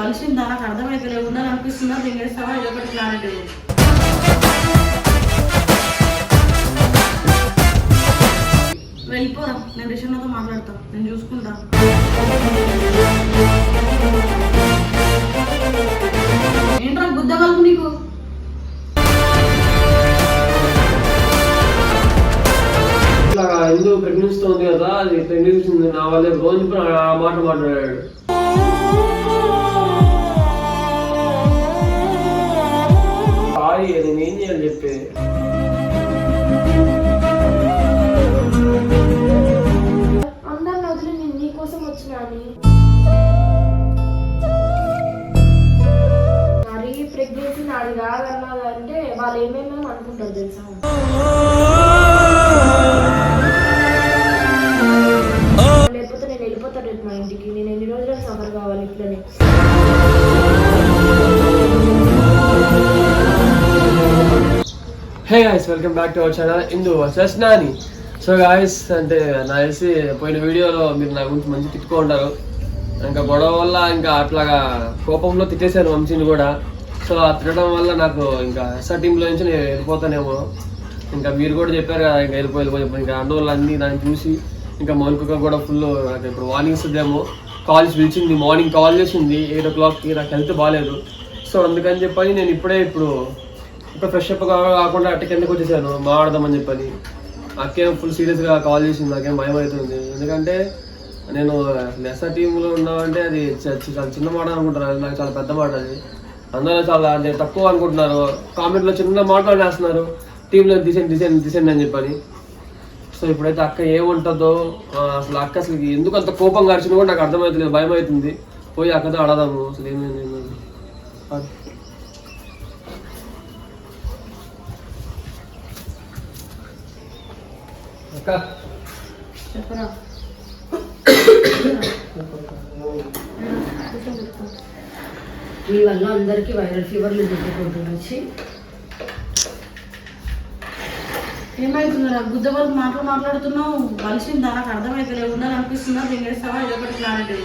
కలిసిందా నాకు అర్థమైతే లేదు ఉందని అనిపిస్తుందా? దింగేస్తావా ఇది ఒకటి క్లారిటీ వెళ్ళిపోరా నేను రిషన్నతో మాట్లాడతా నేను చూసుకుంటా. ఏంట్రా బుద్ధ కలుపు నీకు? ఇట్లా ఎందుకు ప్రెగ్నెన్సీతో ఉంది కదా అది ప్రెగ్నెన్సీ నా వల్లే రోజు ఆ మాట మాట్లాడాడు. నేను ఏం చెప్పి. అందరిని వదిలి నేను నీకోసం వచ్చినా అని. మరీ ప్రెగ్నెన్సీ నాది కాదన్నదంటే వాళ్ళు ఏమేమో అనుకుంటారు తెలుసా? Hey guys welcome back to our channel Indu versus Nani so guys అంటే నా తెలిసి పోయిన వీడియోలో మీరు నా గురించి మంచి తిట్టుకుంటారు ఇంకా గొడవ వల్ల ఇంకా అట్లాగా కోపంలో తిట్టేశాను వంశీని కూడా. సో ఆ తిట్టడం వల్ల నాకు ఇంకా ఎస్ఆర్ టీంలో నుంచి నేను వెళ్ళిపోతానేమో. ఇంకా మీరు కూడా చెప్పారు కదా ఇంకా వెళ్ళిపోయి వెళ్ళిపోయి ఇంకా అందువల్ల అన్ని దాన్ని చూసి ఇంకా మౌనిక కూడా ఫుల్ నాకు ఇప్పుడు వార్నింగ్స్ ఇద్దాము కాల్స్ పిలిచింది మార్నింగ్ కాల్ చేసింది. ఎయిట్ ఓ క్లాక్కి నాకు హెల్త్ బాగాలేదు సో అందుకని చెప్పని నేను ఇప్పుడే ఇప్పుడు ఇప్పుడు ఫ్రెష్ అప్ కాకుండా అట్ట కిందకు వచ్చేసాను. మాట్లాడదామని చెప్పని. అక్కేం ఫుల్ సీరియస్గా కాల్ చేసింది. నాకేం భయం అవుతుంది. ఎందుకంటే నేను ఎస్ఆర్ టీంలో ఉన్నామంటే అది చాలా చిన్న మాట అనుకుంటున్నారు అది నాకు చాలా పెద్ద మాట అది. అందరూ చాలా అంటే తక్కువ అనుకుంటున్నారు. కామెంట్లో చిన్న మాటలు వేస్తున్నారు టీంలో డిసెండ్ డిసెండ్ డిసెండ్ అని చెప్పని. సో ఇప్పుడైతే అక్క ఏముంటుందో అసలు అక్క అసలు ఎందుకు అంత కోపం గడిచిన కూడా నాకు అర్థమవుతుంది భయం అవుతుంది. పోయి అక్కతో అడదాము అసలు ఏమైంది ఏమైంది అది. అక్క చెప్పరా మీ వల్ల అందరికీ వైరల్ ఫీవర్లు దిద్దుకుంటున్నచ్చి ఏమైతుందిరా? గుద్ద వరకు మాటలు మాట్లాడుతున్నావు. కలిసిందా నాకు అర్థమైతే ఉందని అనిపిస్తుందా దింగేస్తావా ఇది ఒకటి క్లారిటీ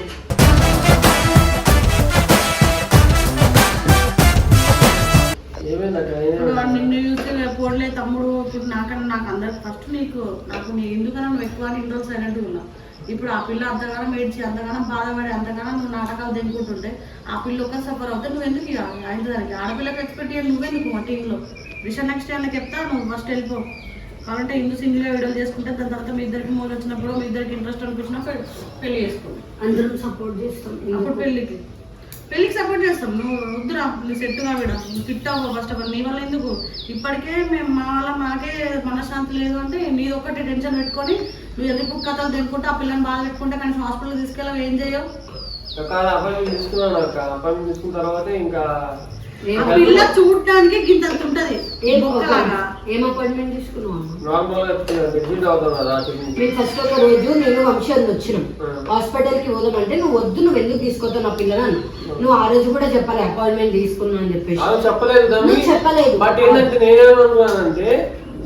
నిన్ను చూస్తే పోడలే తమ్ముడు. ఇప్పుడు నాకన్నా నాకు అందరు ఫస్ట్ నీకు నాకు నీ ఎందుకన్నా నువ్వు ఎక్కువ అని ఇన్ని రోజులు సైలెంట్ ఉన్నావు ఇప్పుడు ఆ పిల్ల అంతగానం ఏడ్చి అంతగానం బాధపడి అంతగానం నువ్వు నాటకాలు దింపుకుంటుంటే ఆ పిల్ల ఒక్క సఫర్ అవుతే నువ్వు ఎందుకు ఇక ఆయన దానికి ఆడపిల్లకి ఎక్స్పెక్ట్ చేయాలి నువ్వెందుకు మా టీంలో విషయం నెక్స్ట్ టైంలో చెప్తా నువ్వు ఫస్ట్ వెళ్ళిపో. కాబట్టి ఇందు సింగిల్గా వీడియోలు చేసుకుంటే దాని తర్వాత మీ ఇద్దరికి మూడు వచ్చినప్పుడు మీ ఇద్దరికి ఇంట్రెస్ట్ అనిపించినా పె- పెళ్ళి చేసుకోండి అందరం సపోర్ట్ చేస్తాం. అప్పుడు పెళ్ళికి పెళ్ళికి సపోర్ట్ చేస్తాం. నువ్వు వద్దురా నువ్వు సెట్ కావిడ నువ్వు ఫిట్ అవ్వ ఫస్ట్ ఆఫ్ ఆల్ నీ వల్ల ఎందుకు? ఇప్పటికే మేము మా వల్ల మాకే మనశ్శాంతి లేదు అంటే నీ ఒక్కటి టెన్షన్ పెట్టుకొని నువ్వు ఎందుకు కథలు తెంపుకుంటే ఆ పిల్లని బాగా పెట్టుకుంటే కనీసం హాస్పిటల్ తీసుకెళ్ళావు? ఏం చేయవు? అపాయింట్మెంట్ తీసుకున్నాను అక్క. అపాయింట్మెంట్ తీసుకున్న తర్వాత ఇంకా పిల్ల చూడటానికి గింత ఉంటది. ఏం బొక్కలాగా. ఏం అపాయింట్మెంట్ తీసుకున్నావు ఫస్ట్ ఒక రోజు నేను వంశీ అని వచ్చినాం. హాస్పిటల్కి పోదామంటే నువ్వు వద్దు నువ్వు ఎందుకు తీసుకొస్తావు నా పిల్లని నువ్వు ఆ రోజు కూడా చెప్పాలి అపాయింట్మెంట్ తీసుకున్నా అని చెప్పేసి. అలా చెప్పలేదు చెప్పలేదు. బట్ ఏంటంటే నేనేమనుకున్నానంటే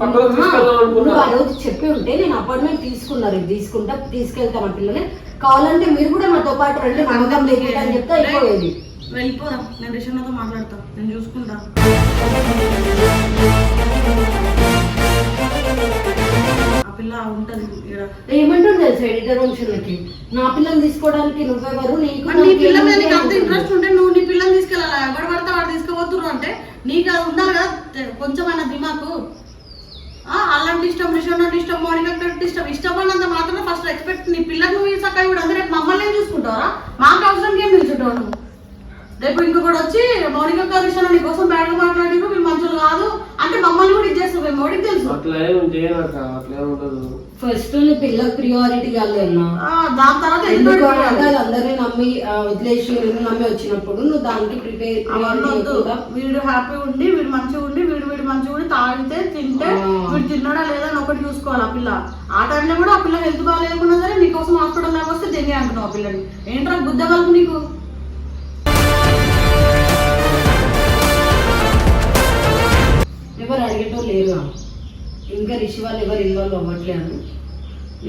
నువ్వు ఆ రోజు చెప్పి ఉంటే నేను అపాయింట్మెంట్ తీసుకున్నా రేపు తీసుకుంటా తీసుకెళ్తాను ఆ పిల్లని. కావాలంటే మీరు కూడా నాతో పాటు రండి నమ్మకం లేకుండా అని చెప్తే అయిపోయేది. వెళ్ళిపోరా నేను రిషన్నతో మాట్లాడతా. నేను చూసుకుంటా. ఆ పిల్ల ఉంటది ఈడ. ఏమంటుంది తెలుసా ఎడిటర్ నా పిల్లల్ని తీసుకోవడానికి నువ్వెవరు? నీకు మరి నీ నాకు పిల్ల మీద ఏముంది? నీకు అంత? ఇంట్రెస్ట్ ఉంటే నువ్వు నీ పిల్లని తీసుకెళ్ళాలి? ఎవరు పడితే వాడు తీసుకుపోతున్నారు అంటే నీకు అది ఉండాలి కదా. తె- కొంచెమైనా దిమాకు. ఆ, అలాంటి ఇష్టం రిషన్ అంటే ఇష్టం మౌనిక అంటే ఇష్టం. ఇష్టపడినంత మాత్రం ఫస్ట్ ఎక్స్పెక్ట్ నీ పిల్లకు నువ్వు చక్కగా ఇప్పుడు అందరూ రేపు మమ్మల్ని ఏం చూసుకుంటావరా? మాకు అవసరం ఏం నిల్చుంటావు నువ్వు? రేపు ఇంకొకటి వచ్చి మౌనిక గారు రిషన్ నీ కోసం బ్యాడ్గా మాట్లాడిరు మీరు మంచులు కాదు. అంటే మమ్మల్ని కూడా ఇచ్చేస్తావు మేము మౌడికి తెలుసు? అట్లా ఉండదు. ఫస్ట్ నీ పిల్లకి ప్రియారిటీ ఆ, దాని తర్వాత ఎందుకు అంటే అందరినీ నమ్మి ఆ, వదిలేసి నిన్ను నమ్మి వచ్చినప్పుడు నువ్వు దానికి ప్రిపేర్ వీడు హ్యాపీ ఉండి వీడు మంచిగా ఉండి వీడు వీడు మంచిగా ఉండి తాగితే తింటే. వీడు తిన్నాడా లేదా అని ఒకటి చూసుకోవాలి ఆ పిల్ల. ఆ టైంలో కూడా ఆ పిల్ల హెల్త్ బాగాలేకున్నా సరే నీకోసం హాస్పిటల్ దాకా వస్తే దెంగే అంటున్నావు ఆ పిల్లని. ఏంట్రా కలుపు నీకు? ఎవరు అడిగేటో లేరు ఇంకా రిషి వాళ్ళు ఎవరు ఇన్వాల్వ్ అవ్వట్లేదు.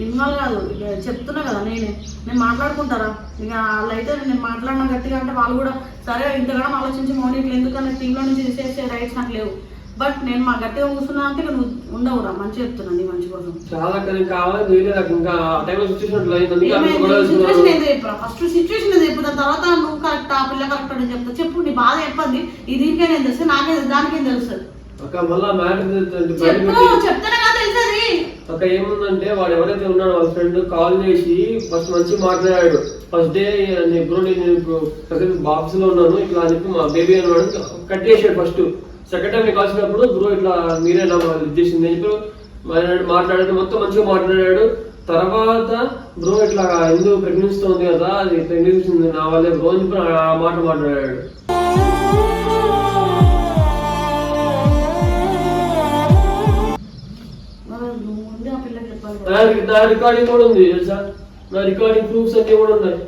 ఇన్వాల్వ్ కాదు చెప్తున్నా కదా నేనే. నేను మాట్లాడుకుంటారా? ఇక వాళ్ళు అయితే నేను మాట్లాడినా గట్టిగా అంటే వాళ్ళు కూడా సరే ఇంతగానో ఆలోచించి మౌని ఇట్లా ఎందుకన్నా టీంలో నుంచి తీసేసే రైట్స్ నాకు లేవు. బట్ నేను మా గట్టిగా కూర్చున్నా అంటే నువ్వు ఉండవురా మంచిగా చెప్తున్నా నీ మంచి కోసం. చాలా కానీ కావాలి నాకు ఇంకా సిచ్యువేషన్. ఏదో చెప్పరా? ఫస్ట్ సిచ్యువేషన్ ఏదో చెప్పు దాని తర్వాత నువ్వు కరెక్ట్ ఆ పిల్ల కరెక్ట్ అని చెప్తా. చెప్పు నీ బాధ చెప్పండి ఇది దీనికేం తెలుసు? నాకే దానికేం తెలుస్తుంది అక్క మళ్ళా మ్యాటర్ చెప్తానే ఏముందంటే వాడు ఎవరైతే ఉన్నాడో వాళ్ళ ఫ్రెండ్ కాల్ చేసి ఫస్ట్ మంచి మాట్లాడాడు. ఫస్ట్ డే బ్రో నేను ఇప్పుడు బాక్స్లో ఉన్నాను ఇట్లా అని చెప్పి మా బేబీ అన్నాడు కట్ చేసాడు ఫస్ట్ సెకండ్ టైం కలిసినప్పుడు బ్రో ఇట్లా మీరే నా చేసింది అని చెప్పి మాట్లాడాడు మొత్తం మంచిగా మాట్లాడాడు. తర్వాత బ్రో ఇట్లా ఎందుకు ప్రెగ్నెన్సీ ఉంది కదా అది ప్రెగ్నెన్సీ నా వల్లే బ్రో అని మాట మాట్లాడాడు. నా- రికార్డింగ్ కూడా ఉంది తెలుసా? నా రికార్డింగ్ ప్రూఫ్స్ అన్ని కూడా ఉన్నాయి.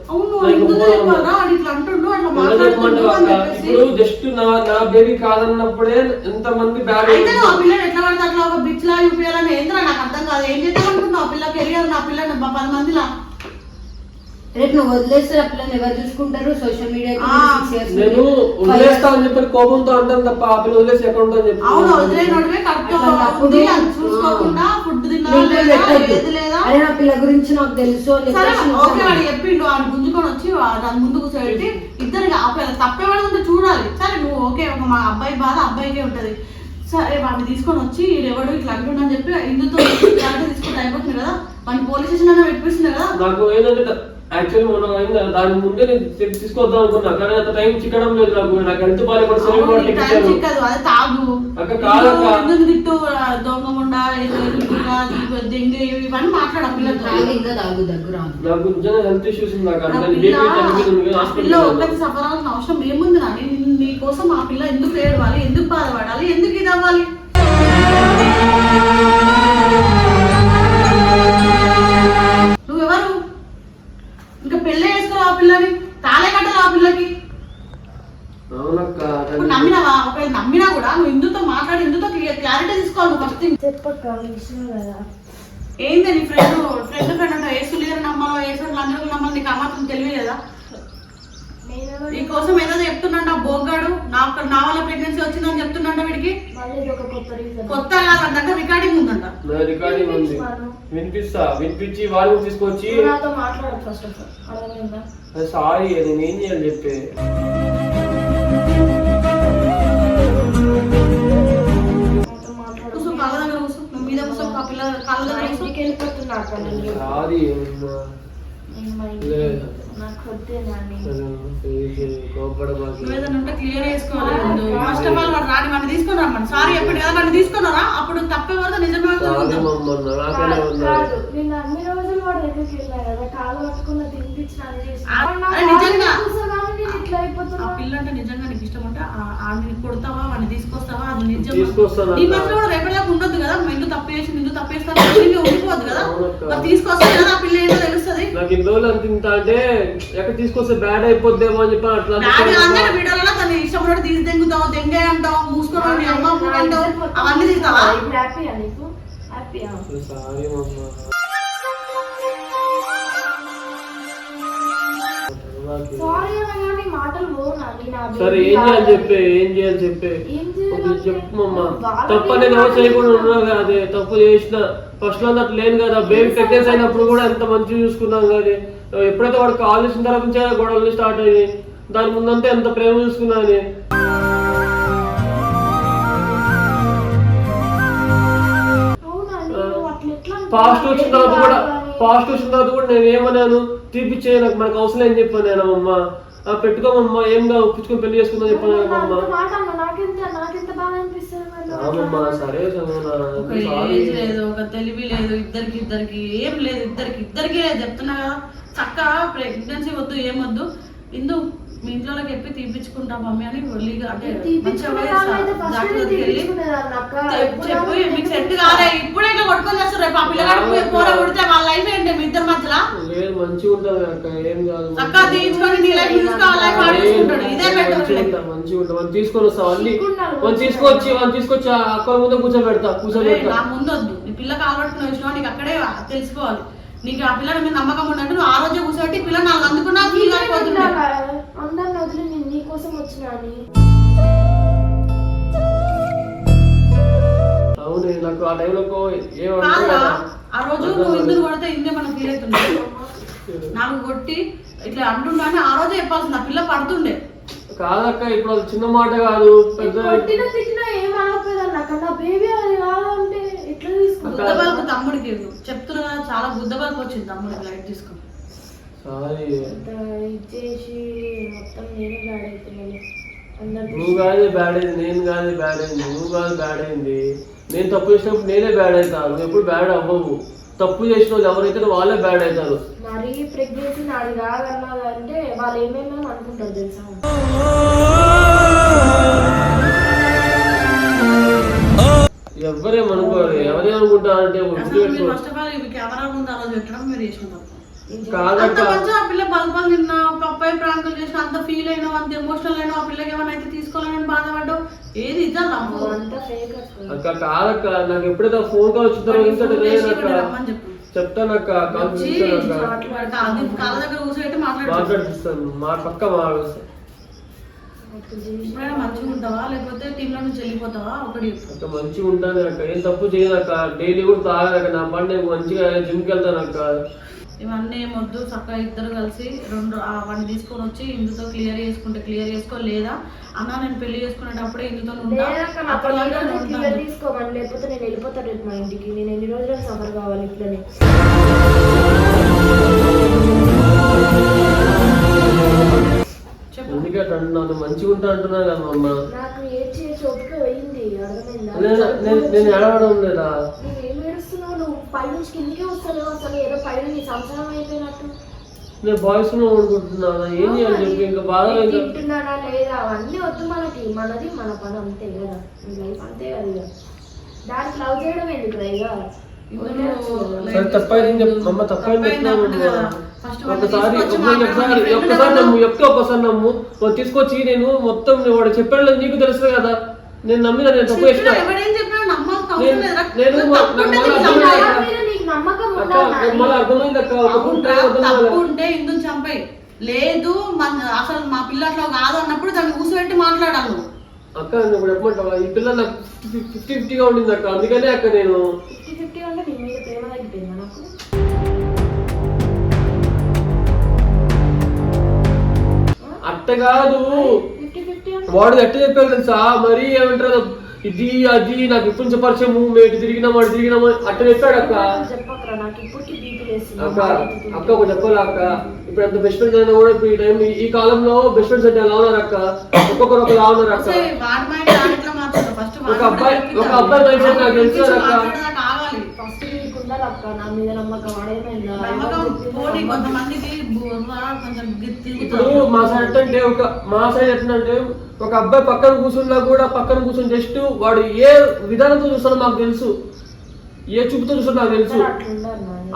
ఇప్పుడు జస్ట్ నా నా బేబీ కాదన్నప్పుడే ఎంత మంది బ్యాడ్ పిల్లని ఎట్లా పడితే అట్లా ఒక బిచ్ లా చూపించాలని ఏంద్రా? నాకు అర్థం కాదు. ఏం చేద్దాం అనుకుంటున్నావు? ఆ పిల్ల కెరియర్ నా పిల్లని బ- పది మందిలా. రేపు నువ్వు వదిలేస్తే ఆ పిల్లని ఎవరు చూసుకుంటారు? సోషల్ మీడియా ఆ, నేను వదిలేస్తా అని చెప్పి కోపంతో అంటాను తప్ప ఆ పిల్ల వదిలేసి ఎక్కడ ఉంటుందని చెప్పి. అవును వదిలేనోడివే కరెక్ట్ చూసుకోకుండా ఫుడ్ తిన్నా నా పిల్ల గురించి నాకు తెలుసు ఓకే. వాడు చెప్పిండు వాడు గుంజుకొని వచ్చి దాని ముందు కూర్చోబెట్టి ఇద్దరికి ఒకవేళ తప్పేవాడు ఉంటే చూడాలి. సరే నువ్వు ఓకే ఒక మా అబ్బాయి బాధ అబ్బాయికే ఉంటది. సరే వాడిని తీసుకొని వచ్చి ఈడెవడు ఇట్లా అంటుండని చెప్పి ఇందుతో తీసుకుంటే అయిపోతుంది కదా? వాడిని పోలీస్ స్టేషన్ అయినా పెట్టిస్తుంది కదా? నాకు ఏంటంటే యాక్చువల్లీ మనం అయింది దాని ముందే నేను తీసుకొద్దాం అనుకున్నా. కానీ అంత టైం చిక్కడం లేదు నాకు. నాకు హెల్త్ బాగా సెవెన్ అవును, పాయింట్ నీకు టైం ఇచ్చాను చిక్కదు. అదే తాగు. అక్క కాదక్క. తిట్టు? ఆ, దొంగముండా ఇవన్నీ మాట్లాడ నాకు నిజంగా హెల్త్ ఇష్యూస్ ఉంది నాకు. ఆ అందుకని పిల్ల బేబీ చనిపోయింది ఆ పిల్ల హాస్పిటల్ ఒక్కటి సఫర్ అవ్వాల్సిన అవసరం ఏముంది నాని? నీ- నీ కోసం ఆ పిల్ల ఎందుకు ఏడవాలి? ఎందుకు బాధపడాలి? ఎందుకు ఇది అవ్వాలి? పెళ్ళి చేసుకో ఆ పిల్లని తాళే కట్టాలి ఆ పిల్లకి. ఇప్పుడు నమ్మినావా? ఒకవేళ నమ్మినా కూడా నువ్వు ఇందుతో మాట్లాడి ఇందుతో క్లారిటీ తీసుకోవాలి ఫస్ట్ చెప్పక్క విషయం కదా. ఏంది నీ ఫ్రెండ్ ఫ్రెండ్ ఫ్రెండ్ అంటే ఏ సులీరు నమ్మాలో ఏ ఫ్రెండ్ అందరూ నమ్మాలి నీకు ఆ మాత్రం తెలివి లేదా నేను నీ కోసం ఏదో చెప్తున్నాడు ఆ బోగ్గాడు నాకు నా వల్ల ప్రెగ్నెన్సీ వచ్చిందని చెప్తున్నాడ వీడికి. కొత్త కొత్త కాదంట రికార్డింగ్ ఉందంట. నా రికార్డింగ్ ఉంది. వినిపిస్తా వినిపించి వాళ్ళు తీసుకొచ్చి. నాతో మాట్లాడు ఫస్ట్ ఆఫ్ ఆల్ అర్థమైందా? సారీ నేను ఏం చేయాలి చెప్పే. కూర్చో కాళ్ళ దగ్గర కూర్చో. నువ్వు మీద కూర్చో ఆ పిల్ల కాళ్ళ నా దగ్గర కూర్చో. ఇంటికి వెళ్ళిపోతున్నా అక్క నేను సారీ ఫస్ట్ ఆఫ్ ఆల్ వాడు రాని వాడిని తీసుకొని రమ్మని సారీ ఎప్పుడు కదా తీసుకున్నారా అప్పుడు తప్పే వరకు నిజమే నిజంగా. ఇట్లా అయిపోతున్నా పిల్ల అంటే నిజంగా నీకు ఇష్టం అంటే ఆడిని కొడతావా? వాడిని తీసుకొస్తావా? అది నిజం తీసుకొస్తాను నీ అక్క. మనసులో కూడా రేపటిదాకా ఉండొద్దు కదా? మా ఇంట్లో తప్పు చేసి నిన్ను ఉండిపోద్దు కదా. మరి తీసుకొస్తే కదా? ఆ పిల్ల ఏంటో తెలుస్తుంది. నాకు ఇన్ని రోజులు అంత అంటే ఎక్కడ తీసుకొస్తే బ్యాడ్ అయిపోద్దేమో అని చెప్పి అట్లా. వీడియోలలో తన ఇష్టం కూడా తీసి దెంగుతావు దెంగే అంటావు అమ్మ అవన్నీ తీస్తావా? సారీ సారీ నాని ఏం చేయాలి. చెప్పే ఏం చేయాలి చెప్పే? ఏం కొంచెం చేయాలంటే చెప్పు మమ్మ వాళ్ళ తప్పు అనేది ఎవరు చేయకుండా ఉన్నా కదా అదే తప్పు చేసిన. ఫస్ట్లో అట్లా లేను కదా బేబీ ప్రెగ్నెన్స్ అయినప్పుడు కూడా ఎంత మంచిగా చూసుకున్నాం కానీ ఎప్పుడైతే వాడు కాల్ చేసిన తర్వాత నుంచే గొడవలు స్టార్ట్ అయ్యి దాని ముందంతా ఎంత ప్రేమ చూసుకున్నాను పాస్ట్ వచ్చిన తర్వాత కూడా పాస్ట్ వచ్చిన తర్వాత కూడా నేను ఏమన్నాను? తీపిచ్చే నాకు మనకు అవసరం ఏం చెప్పాను నేను అమ్మ. పెట్టుకోమమ్మా ఏం కాదు ఒప్పించుకొని పెళ్ళి చేసుకుందాం చెప్పాను అమ్మ. సరే ఒక ఏజ్ లేదు ఒక తెలివి లేదు ఇద్దరికి ఇద్దరికి ఏం లేదు ఇద్దరికి ఇద్దరికి లేదు చెప్తున్నా కదా. చక్కగా ప్రెగ్నెన్సీ వద్దు ఏమొద్దు ఇందు మీ ఇంట్లో చెప్పి తీపించుకుంటా మమ్మీ అని ఒళ్ళిగా అంటే అక్క. చెప్పు మీకు సెట్ కాలే ఇప్పుడే ఇట్లా కొట్టుకొని చేస్తారు రేపు ఆ పిల్లగాడు కొడితే వాళ్ళ లైఫ్ ఏంటి మీ ఇద్దరి మధ్యలో? మంచిగా ఉంటుంది అక్క ఏం కాదు. చక్కగా తీయించుకొని నీ లైఫ్ చూసుకుంటాడు ఇదే బెటర్ మంచిగా ఉంటా మనం తీసుకొని వస్తాం అన్ని మనం తీసుకొచ్చి మనం తీసుకొచ్చి అక్క ముందు కూర్చోబెడతా ఒరేయ్, కూర్చోబెడతా. నా ముందు వద్దు. నీ పిల్ల కాలబట్టుకుని వచ్చినావు నీకు అక్కడే తెలిసిపోవాలి నీకు ఆ పిల్లల మీద నమ్మకం ఉన్నట్టు నువ్వు ఆ రోజే కూర్చోబెట్టి పిల్ల నాకు అందుకున్నా ఫీల్ అయిపోతుంది. అందరిని వదిలి నేను నీకోసం వచ్చినా అని. అవును నాకు ఆ టైంలో కాదా? ఆ రోజు నువ్వు ఇందుకు కొడితే ఇందే మనం ఫీల్ అవుతుంది. నాకు కొట్టి ఇట్లా అంటుండే అని ఆ రోజే చెప్పాల్సింది ఆ పిల్ల పడుతుండే. కాదక్క ఇప్పుడు చిన్న మాట కాదు పెద్ద తిట్టినా ఏం అనకపోయేదాన్ని అక్కడ నా బేబీ అది కాదంటే ఎట్లా బుద్ధబాలకు తమ్ముడికి చెప్తున్నా కదా, చాలా బుద్ధబాలకు వచ్చింది తమ్ముడికి లైట్ తీసుకుని సారీ. ఇచ్చేసి మొత్తం నేనే బ్యాడ్ అవుతున్నాను అందరు నువ్వు కాదు బ్యాడ్ అయింది నేను కాదు బ్యాడ్ అయింది నువ్వు కాదు బ్యాడ్ అయింది. నేను తప్పు చేసినప్పుడు నేనే బ్యాడ్ అవుతాను నువ్వు ఎప్పుడు బ్యాడ్ అవ్వవు. తప్పు చేసిన వాళ్ళు ఎవరైతే వాళ్ళే బ్యాడ్ అవుతారు. మరీ ప్రెగ్నెన్సీ నాది కాదన్నది అంటే వాళ్ళు ఏమేమో అనుకుంటారు తెలుసా? ఫస్ట్ ఆఫ్ ఆల్ ఇవి కెమెరా ముందు మీరు చేసిన తప్పు. అంత కాదక్క మంచిగా ఆ పిల్ల బల్బల్ నిన్న పప్పాయి ప్రాంకులు చేసిన అంత ఫీల్ అయినా అంత ఎమోషనల్ ఆ పిల్లకి ఏమైనా అయితే తీసుకోవాలని బాధపడ్డావు ఏది అక్క. కాదక్క. నాకు ఎప్పుడైతే ఫోన్ కాల్ వచ్చిందో మాట్లాడిస్తాను మా పక్క మాట్లాడిస్తాను ఇప్పుడైనా మంచిగా ఉంటావా లేకపోతే టీంలో నుంచి వెళ్ళిపోతావా ఒకటి. అక్క మంచిగా ఉంటాను అక్క. ఏం తప్పు చేయదక్క డైలీ కూడా తాగదక్క నా పని నేను మంచిగా జిమ్కి వెళ్తాను అక్క. ఇవన్నీ ఏమొద్దు చక్కగా ఇద్దరు కలిసి రెండు ఆ వాడిని తీసుకొని వచ్చి ఇందుతో క్లియర్ చేసుకుంటే క్లియర్ చేసుకో లేదా? అన్న నేను పెళ్ళి చేసుకునేటప్పుడే ఇందుతో ఉంటా లేదక్క నా అప్పటి వరకు పిల్లలు నేను క్లియర్ ఉంటాను. తీసుకోమని లేకపోతే నేను వెళ్ళిపోతాను రేపు మా ఇంటికి. నేను ఎన్ని రోజులకు సఫర్ కావాలి ఇట్లనే. అట్లా అంటున్నాను మంచిగా ఉంటా అంటున్నాను కదా అమ్మ నేను ఏడవడం లేదా? నేను బాయ్స్లో అనుకుంటున్నాను ఏం చేయాలి చెప్పి ఇంకా బాధ లేదా? అవన్నీ వద్దు మనకి మనది మన పని అంతే కదా. లైఫ్ అంతే కదా దానికి లవ్ చేయడం ఎందుకు రా ఇక? వదిలేయచ్చు కదా. సరే తప్పైంది అమ్మ తప్పైంది ఒకసారి తీసుకొచ్చి ఒకసారి ఒకసారి ఒక్కసారి. నమ్ము ఎక్క ఒక్కసారి నమ్ము. తీసుకొచ్చి నేను మొత్తం వాడు చెప్పాడు నీకు తెలుసు కదా. నేను నమ్మిన నేను తప్పు చేసిన. నేను- చంపేయ్. లేదు అసలు మా పిల్ల అట్లా కాదు అన్నప్పుడు దాన్ని కూర్చోబెట్టి మాట్లాడాలి నువ్వు. అక్క ఇప్పుడు చెప్పమంటావా? ఈ పిల్ల నాకు ఫిఫ్టీ ఫిఫ్టీగా ఉండింది అక్క. అందుకనే అక్క నేను ఫిఫ్టీ ఫిఫ్టీ అంటే అట్ట కాదు. వాడు ఎట్ట చెప్పారు తెలుసా? మరీ ఏమంటారు? ఇది అది నాకు ఇప్పుడు నుంచి పరిచయము మేము ఇటు తిరిగినాము అటు తిరిగినాము అట్ట చెప్పాడు అక్క. అక్క అక్క ఒక చెప్పాలి అక్క? ఇప్పుడు అంత బెస్ట్ ఫ్రెండ్స్ అయినా కూడా ఇప్పుడు ఈ టైం ఈ కాలంలో బెస్ట్ ఫ్రెండ్స్ అంటే ఎలా ఉన్నారు అక్క? ఒక్కొక్కరు ఒకలా ఉన్నారు అక్క. ఒక అబ్బాయి ఒక అబ్బాయి నాకు తెలుసు అక్క. అక్క నా మీద నమ్మకం ఇప్పుడు మా సైడ్ అంటే ఒక మా సైడ్ ఎట్లంటే ఒక అబ్బాయి పక్కన కూర్చున్నా కూడా పక్కన కూర్చొని జస్ట్ వాడు ఏ విధానంతో చూస్తాడో మాకు తెలుసు. ఏ చూపుతో చూస్తాడో నాకు తెలుసు.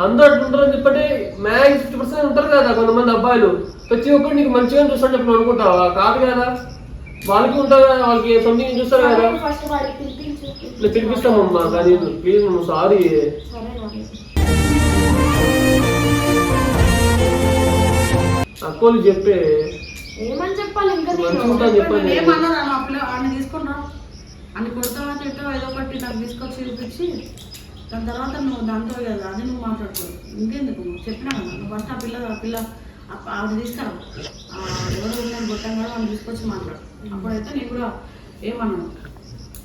అందరూ అట్లా ఉంటారని చెప్పంటే మ్యాక్స్ ఫిఫ్టీ పర్సెంట్ ఉంటారు కదా కొంతమంది అబ్బాయిలు. ప్రతి ఒక్కరు నీకు మంచిగా చూస్తాను చెప్పి అనుకుంటావా? కాదు కదా. వాళ్ళకి ఉంటారు కదా వాళ్ళకి సంథింగ్ చూస్తారు కదా. ఇట్లా పిలిపిస్తామమ్మా కానీ ప్లీజ్ నువ్వు సారీ అక్కోలు చెప్పే ఏమని చెప్పాలి ఇంకా మంచిగా ఏమన్నారు అన్న పిల్ల తీసుకున్నా కొడతావా ఏదో ఒకటి నాకు తీసుకొచ్చి చూపించి దాని తర్వాత నువ్వు దాంతో కదా అని నువ్వు మాట్లాడుకో ఇంకెందుకు? చెప్పినా కదా. నువ్వు ఫస్ట్ ఆ పిల్ల ఆ పిల్ల ఆ- ఆవిడ తీసుకురా. ఆ ఎవరు తీసుకొచ్చి మాట్లాడు. అప్పుడైతే నేను కూడా ఏమన్నాను?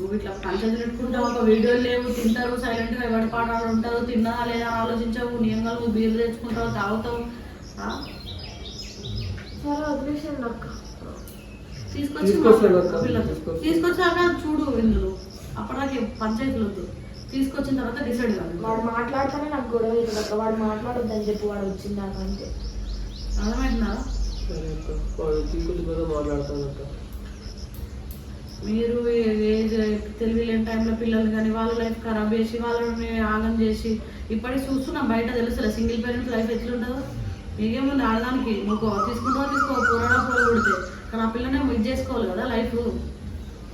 నువ్వు ఇట్లా పంచాయతీ పెట్టుకుంటావు ఒక వీడియో లేవు తింటారు సైలెంట్గా ఎవరి పాడాలు ఉంటారు తిన్నారా లేదా ఆలోచించావు నేను నువ్వు బీర్ తెచ్చుకుంటావు తాగుతావు ఆ? సరే వదిలేసాను అక్క. తీసుకొచ్చి. తీసుకొచ్చాక చూడు ఇందులో. అప్పటిదాకా పంచాయతీలు వద్దు. తీసుకొచ్చిన తర్వాత డిసైడ్ కాదు. వాడు మాట్లాడితేనే నాకు గొడవ అక్క. వాడు మాట్లాడొద్దని చెప్పి వాడు వచ్చింది నాకు అంతే. అర్థమవుతుందా సరే అక్క వాళ్ళు తీసుకొచ్చి కదా మాట్లాడతాను అక్క. మీరు ఏజ్ తెలివి లేని టైంలో పిల్లలు కానీ వాళ్ళ లైఫ్ ఖరాబ్ చేసి వాళ్ళని ఆగం చేసి ఇప్పటికి చూస్తున్నాం బయట తెలుసులే సింగిల్ పేరెంట్స్ లైఫ్ ఎట్లుంటుందో. మీకేముంది ఆడదానికి నువ్వు తీసుకుంటావా తీసుకో పూరడా పూర కొడితే కానీ ఆ పిల్లనే ఇది చేసుకోవాలి కదా లైఫ్